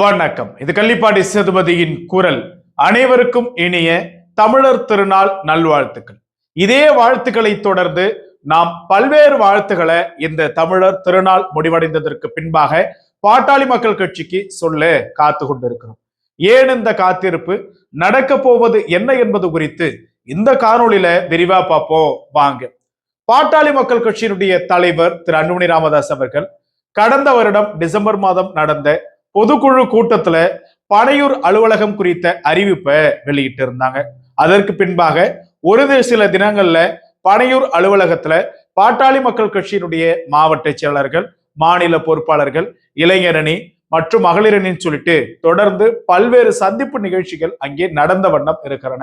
வணக்கம். இது கள்ளிப்பாடி சேதுபதியின் குரல். அனைவருக்கும் இனிய தமிழர் திருநாள் நல்வாழ்த்துக்கள். இதே வாழ்த்துக்களை தொடர்ந்து நாம் பல்வேறு வாழ்த்துக்களை இந்த தமிழர் திருநாள் முடிவடைந்ததற்கு பின்பாக பாட்டாளி மக்கள் கட்சிக்கு சொல்ல காத்து கொண்டிருக்கிறோம். ஏன் இந்த காத்திருப்பு? நடக்க போவது என்ன என்பது குறித்து இந்த காணொளியில விரிவா பார்ப்போம். வாங்க. பாட்டாளி மக்கள் கட்சியினுடைய தலைவர் திரு அன்புமணி ராமதாஸ் அவர்கள் கடந்த வருடம் டிசம்பர் மாதம் நடந்த பொதுக்குழு கூட்டத்துல பனையூர் அலுவலகம் குறித்த அறிவிப்பை வெளியிட்டு இருந்தாங்க. அதற்கு பின்பாக ஒரு சில தினங்கள்ல பனையூர் அலுவலகத்துல பாட்டாளி மக்கள் கட்சியினுடைய மாவட்ட செயலர்கள் மாநில பொறுப்பாளர்கள் இளைஞரணி மற்றும் மகளிரணின்னு சொல்லிட்டு தொடர்ந்து பல்வேறு சந்திப்பு நிகழ்ச்சிகள் அங்கே நடந்த வண்ணம் இருக்கிறன.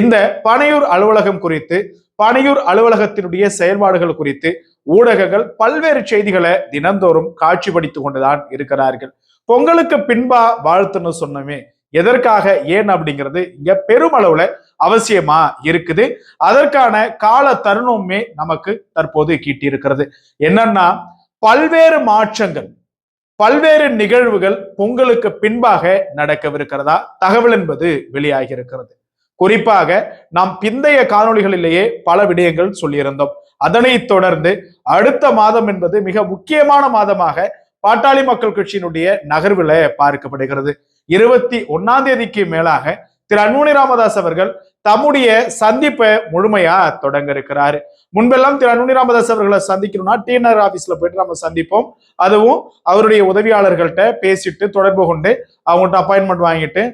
இந்த பனையூர் அலுவலகம் குறித்து பனையூர் அலுவலகத்தினுடைய செயல்பாடுகள் குறித்து ஊடகங்கள் பல்வேறு செய்திகளை தினந்தோறும் காட்சிப்படுத்திக் கொண்டுதான் இருக்கிறார்கள். பொங்கலுக்கு பின்பா வாழ்த்துன்னு சொன்னமே. எதற்காக? ஏன் அப்படிங்கிறது இங்க பெருமளவுல அவசியமா இருக்குது. அதற்கான கால தருணமுமே நமக்கு தற்போது கீட்டியிருக்கிறது. என்னன்னா பல்வேறு மாற்றங்கள் பல்வேறு நிகழ்வுகள் பொங்கலுக்கு பின்பாக நடக்கவிருக்கிறதா? தகவல் என்பது வெளியாகி இருக்கிறது குறிப்பாக நாம் பிந்தைய காணொளிகளிலேயே பல விடயங்கள் சொல்லியிருந்தோம். அதனைத் தொடர்ந்து அடுத்த மாதம் என்பது மிக முக்கியமான மாதமாக பாட்டாளி மக்கள் கட்சியினுடைய நகர்வில் பார்க்கப்படுகிறது. இருபத்தி ஒன்னாம் தேதிக்கு மேலாக திரு அன்புமணி ராமதாஸ் அவர்கள் தம்முடைய சந்திப்பை முழுமையா தொடங்க இருக்கிறாரு. முன்பெல்லாம் திரு அன்புமணி ராமதாஸ் அவர்களை சந்திக்கணும்னா டிஎன்ஆர் ஆபீஸ்ல போயிட்டு நம்ம சந்திப்போம். அதுவும் அவருடைய உதவியாளர்கள்ட்ட பேசிட்டு தொடர்பு கொண்டு அவங்கள்ட்ட அப்பாயின்மெண்ட் வாங்கிட்டு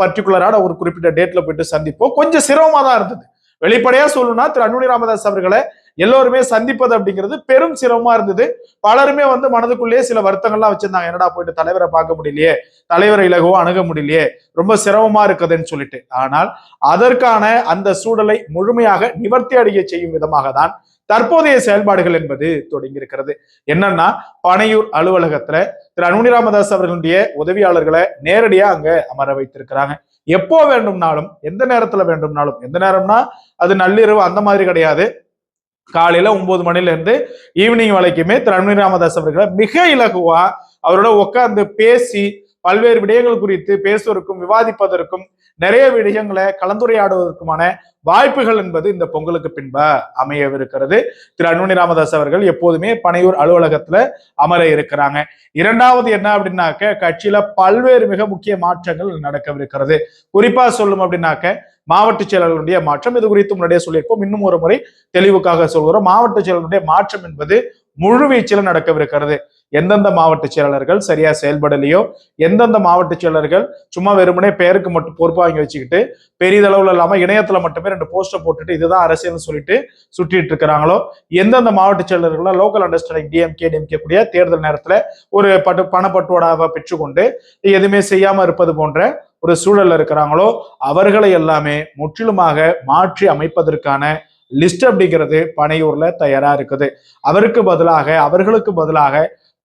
பர்டிகுலரான ஒரு குறிப்பிட்ட டேட்ல போயிட்டு சந்திப்போம். கொஞ்சம் சிரமமா தான் இருந்தது. வெளிப்படையா சொல்லணும்னா திரு அன்புமணி ராமதாஸ் அவர்களை எல்லோருமே சந்திப்பது அப்படிங்கிறது பெரும் சிரமமா இருந்தது. பலருமே வந்து மனதுக்குள்ளேயே சில வருத்தங்கள்லாம் வச்சிருந்தாங்க. என்னடா போயிட்டு தலைவரை பார்க்க முடியலையே? தலைவரை இலகுவா அணுக முடியலையே? ரொம்ப சிரமமா இருக்குதுன்னு சொல்லிட்டு. ஆனால் அதற்கான அந்த சூழலை முழுமையாக நிவர்த்தி அடைய செய்யும் விதமாக தான் தற்போதைய செயல்பாடுகள் என்பது தொடங்கி இருக்கிறது என்னன்னா பனையூர் அலுவலகத்துல திரு அனுமணி ராமதாஸ் அவர்களுடைய உதவியாளர்களை நேரடியா அங்க அமர வைத்திருக்கிறாங்க. எப்போ வேண்டும்னாலும் எந்த நேரத்துல வேண்டும்னாலும் எந்த நேரம்னா அது நள்ளிரவு அந்த மாதிரி கிடையாது. காலையில ஒன்பது மணில இருந்து ஈவினிங் வரைக்குமே திரு அன்புமணி ராமதாஸ் அவர்களை மிக இலகுவா அவரோட உட்கார்ந்து பேசி பல்வேறு விடயங்கள் குறித்து பேசுவதற்கும் விவாதிப்பதற்கும் நிறைய விடயங்களை கலந்துரையாடுவதற்குமான வாய்ப்புகள் என்பது இந்த பொங்கலுக்கு பின்ப அமையவிருக்கிறது. திரு அன்புமணி ராமதாஸ் அவர்கள் எப்போதுமே பனையூர் அலுவலகத்துல அமர இருக்கிறாங்க. இரண்டாவது என்ன அப்படின்னாக்க கட்சியில பல்வேறு மிக முக்கிய மாற்றங்கள் நடக்கவிருக்கிறது. குறிப்பா சொல்லும் அப்படின்னாக்க மாவட்ட செயலர்களுடைய மாற்றம் இது குறித்து முன்னாடியே சொல்லியிருப்போம். இன்னும் ஒரு முறை தெளிவுக்காக சொல்கிறோம். மாவட்ட செயலாளருடைய மாற்றம் என்பது முழுவீச்சில் நடக்கவிருக்கிறது. எந்தெந்த மாவட்ட செயலாளர்கள் சரியா செயல்படலையோ எந்தெந்த மாவட்ட செயலாளர்கள் சும்மா வெறுமனே பேருக்கு மட்டும் பொறுப்பு வாங்கி வச்சுக்கிட்டு பெரிதளவுல இல்லாம இணையத்துல மட்டுமே ரெண்டு போஸ்டர் போட்டுட்டு இதுதான் அரசியல்னு சொல்லிட்டு சுட்டிட்டு இருக்கிறாங்களோ எந்தெந்த மாவட்ட செயலாளர்கள் லோக்கல் அண்டர்ஸ்டாண்டிங் டிஎம்கே டிஎம்கே கூடிய தேர்தல் நேரத்துல ஒரு பட்டு பணப்பட்டுவாடாவை பெற்றுக்கொண்டு எதுவுமே செய்யாம இருப்பது போன்ற ஒரு சூழல்ல இருக்கிறாங்களோ அவர்களை எல்லாமே முற்றிலுமாக மாற்றி அமைப்பதற்கான லிஸ்ட் அப்படிங்கிறது பனையூர்ல தயாரா இருக்குது. அவருக்கு பதிலாக அவர்களுக்கு பதிலாக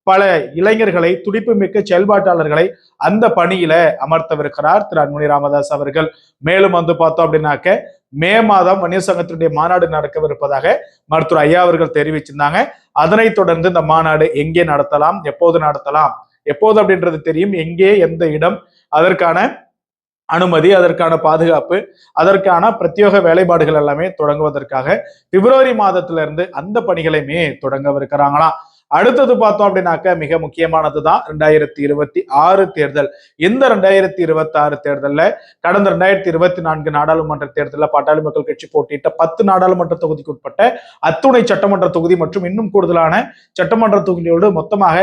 பல இளைஞர்களை துடிப்பு மிக்க செயல்பாட்டாளர்களை அந்த பணியில அமர்த்தவிருக்கிறார் திரு அன்புமணி ராமதாஸ் அவர்கள். மேலும் வந்து பார்த்தோம் அப்படின்னாக்க மே மாதம் வன்னியர் சங்கத்தினுடைய மாநாடு நடக்கவிருப்பதாக மருத்துவர் ஐயா அவர்கள் தெரிவிச்சிருந்தாங்க. அதனைத் தொடர்ந்து இந்த மாநாடு எங்கே நடத்தலாம் எப்போது நடத்தலாம் எப்போது அப்படின்றது தெரியும். எங்கே எந்த இடம் அதற்கான அனுமதி அதற்கான பாதுகாப்பு அதற்கான பிரத்யேக வேலைப்பாடுகள் எல்லாமே தொடங்குவதற்காக பிப்ரவரி மாதத்துல இருந்து அந்த பணிகளையுமே தொடங்கவிருக்கிறாங்களாம். அடுத்தது பார்த்தோம் அப்படின்னாக்க மிக முக்கியமானது தான் ரெண்டாயிரத்தி இருபத்தி ஆறு தேர்தல். இந்த ரெண்டாயிரத்தி இருபத்தி ஆறு தேர்தலில் கடந்த ரெண்டாயிரத்தி இருபத்தி நான்கு நாடாளுமன்ற தேர்தலில் பாட்டாளி மக்கள் கட்சி போட்டியிட்ட பத்து நாடாளுமன்ற தொகுதிக்கு உட்பட்ட அத்துணை சட்டமன்ற தொகுதி மற்றும் இன்னும் கூடுதலான சட்டமன்ற தொகுதியோடு மொத்தமாக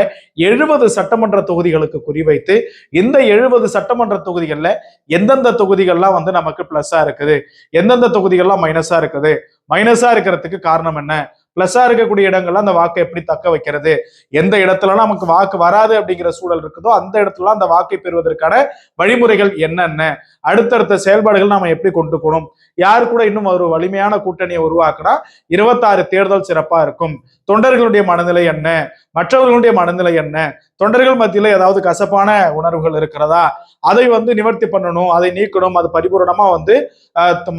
எழுபது சட்டமன்ற தொகுதிகளுக்கு குறிவைத்து இந்த எழுபது சட்டமன்ற தொகுதிகளில் எந்தெந்த தொகுதிகள்லாம் வந்து நமக்கு பிளஸ்ஸா இருக்குது? எந்தெந்த தொகுதிகள்லாம் மைனஸா இருக்குது? மைனஸா இருக்கிறதுக்கு காரணம் என்ன? பிளஸ்ஸா இருக்கக்கூடிய இடங்கள்ல அந்த வாக்கை எப்படி தக்க வைக்கிறது? எந்த இடத்துலலாம் நமக்கு வாக்கு வராது அப்படிங்கிற சூழல் இருக்குதோ அந்த இடத்துல அந்த வாக்கை பெறுவதற்கான வழிமுறைகள் என்னென்ன? அடுத்தடுத்த செயல்பாடுகள் நாம எப்படி கொண்டு போகணும்? யார் கூட இன்னும் ஒரு வலிமையான கூட்டணியை உருவாக்கினா இருபத்தாறு தேர்தல் சிறப்பா இருக்கும். தொண்டர்களுடைய மனநிலை என்ன? மற்றவர்களுடைய மனநிலை என்ன? தொண்டர்கள் மத்தியில ஏதாவது கசப்பான உணர்வுகள் இருக்கிறதா? அதை வந்து நிவர்த்தி பண்ணணும் அதை நீக்கணும் அது பரிபூரணமா வந்து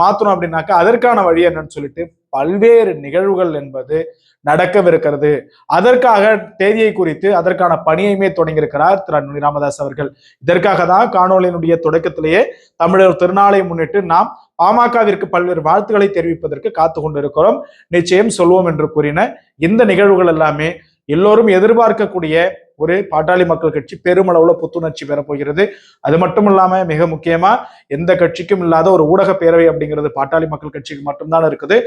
மாற்றணும் அப்படின்னாக்கா அதற்கான வழி என்னன்னு சொல்லிட்டு பல்வேறு நிகழ்வுகள் என்பது நடக்கவிருக்கிறது. அதற்காக தேதியை குறித்து அதற்கான பணியுமே தொடங்கியிருக்கிறார் திரு ராமதாஸ் அவர்கள். இதற்காக தான் காணொலியினுடைய தொடக்கத்திலேயே தமிழர் திருநாளை முன்னிட்டு நாம் பாமகவிற்கு பல்வேறு வாழ்த்துக்களை தெரிவிப்பதற்கு காத்து கொண்டிருக்கிறோம். நிச்சயம் சொல்வோம் என்று கூறின இந்த நிகழ்வுகள் எல்லாமே எல்லோரும் எதிர்பார்க்கக்கூடிய ஒரு பாட்டாளி மக்கள் கட்சி பெருமளவுல புத்துணர்ச்சி பெறப்போகிறது. அது மட்டும் இல்லாம மிக முக்கியமா எந்த கட்சிக்கும் இல்லாத ஒரு ஊடக பேரவை அப்படிங்கிறது பாட்டாளி மக்கள் கட்சிக்கு மட்டும்தான் இருக்குது.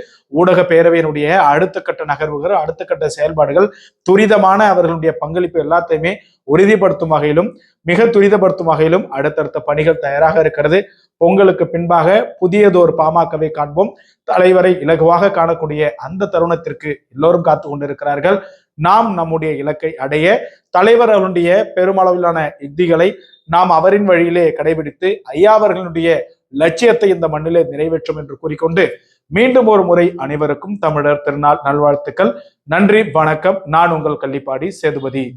ஊடக பேரவையினுடைய அடுத்த கட்ட நகர்வுகள் அடுத்த கட்ட செயல்பாடுகள் துரிதமான அவர்களுடைய பங்களிப்பு எல்லாத்தையுமே உறுதிப்படுத்தும் வகையிலும் மிக துரிதப்படுத்தும் வகையிலும் அடுத்தடுத்த பணிகள் தயாராக இருக்கிறது. பொங்கலுக்கு பின்பாக புதியதோர் பாமகவை காண்போம். தலைவரை இலகுவாக காணக்கூடிய அந்த தருணத்திற்கு எல்லோரும் காத்து கொண்டிருக்கிறார்கள். நாம் நம்முடைய இலக்கை அடைய தலைவர் அவருடைய பெருமளவிலான யுக்திகளை நாம் அவரின் வழியிலே கடைபிடித்து ஐயா அவர்களுடைய லட்சியத்தை இந்த மண்ணிலே நிறைவேற்றும் என்று கூறிக்கொண்டு மீண்டும் ஒரு முறை அனைவருக்கும் தமிழர் திருநாள் நல்வாழ்த்துக்கள். நன்றி வணக்கம். நான் உங்கள் கள்ளிப்பாடி சேதுபதி.